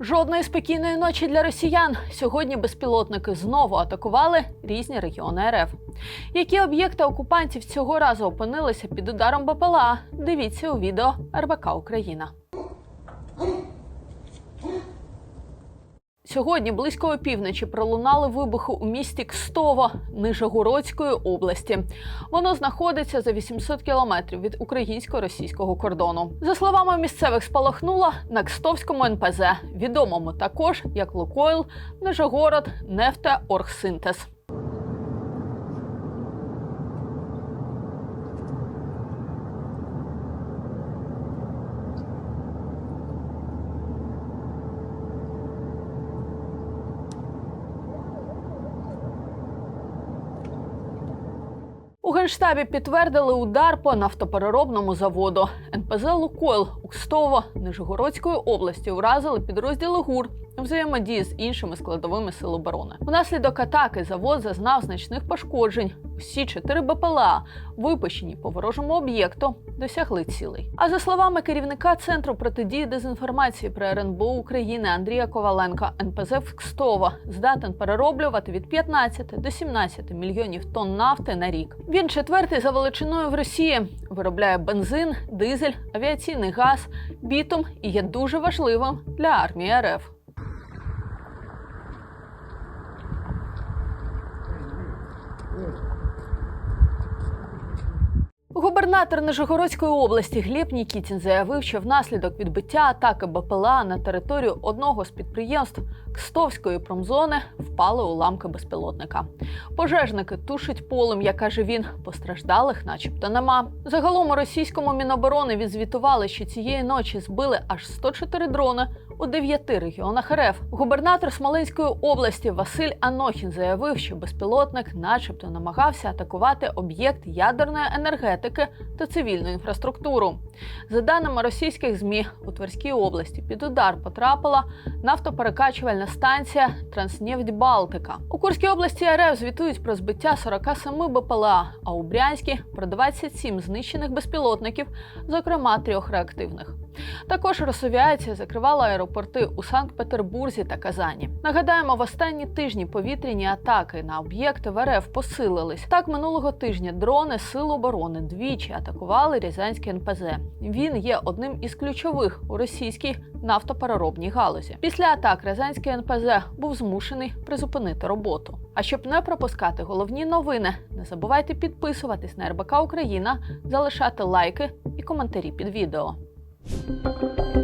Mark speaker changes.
Speaker 1: Жодної спокійної ночі для росіян. Сьогодні безпілотники знову атакували різні регіони РФ. Які об'єкти окупантів цього разу опинилися під ударом БПЛА? Дивіться у відео РБК Україна. Сьогодні близько опівночі пролунали вибухи у місті Кстово Нижегородської області. Воно знаходиться за 800 кілометрів від українсько-російського кордону. За словами місцевих, спалахнула на Кстовському НПЗ, відомому також як Лукойл, Нижегород, Нефте, У генштабі підтвердили удар по нафтопереробному заводу. НПЗ Лукойл Укстово Кстово Нижегородської області вразили підрозділи ГУР у взаємодії з іншими складовими сил оборони. Внаслідок атаки завод зазнав значних пошкоджень. Усі чотири БПЛА, випущені по ворожому об'єкту, досягли цілей. А за словами керівника центру протидії дезінформації при РНБО України Андрія Коваленка, НПЗ в здатен перероблювати від 15 до 17 мільйонів тонн нафти на рік. Він четвертий за величиною в Росії, виробляє бензин, дизель, авіаційний газ, бітум і є дуже важливим для армії РФ. Губернатор Нижегородської області Гліб Нікітін заявив, що внаслідок відбиття атаки БПЛА на територію одного з підприємств Кстовської промзони впали уламки безпілотника. Пожежники тушать полум'я, каже він. Постраждалих, начебто, нема. Загалом у російському міноборони відзвітували, що цієї ночі збили аж 104 дрони у дев'яти регіонах РФ. Губернатор Смоленської області Василь Анохін заявив, що безпілотник, начебто, намагався атакувати об'єкт ядерної енергетики та цивільну інфраструктуру. За даними російських змі, у Тверській області під удар потрапила нафтоперекачувальна станція Транснефть Балтика. У Курській області РФ звітують про збиття 47 БПЛА, а у Брянській про 27 знищених безпілотників, зокрема трьох реактивних. Також Росавіація закривала аеропорти у Санкт-Петербурзі та Казані. Нагадаємо, в останні тижні повітряні атаки на об'єкти в РФ посилились. Так минулого тижня дрони Сил оборони двічі атакували Рязанське НПЗ. Він є одним із ключових у російській нафтопереробній галузі. Після атак Рязанський НПЗ був змушений призупинити роботу. А щоб не пропускати головні новини, не забувайте підписуватись на РБК Україна, залишати лайки і коментарі під відео. Música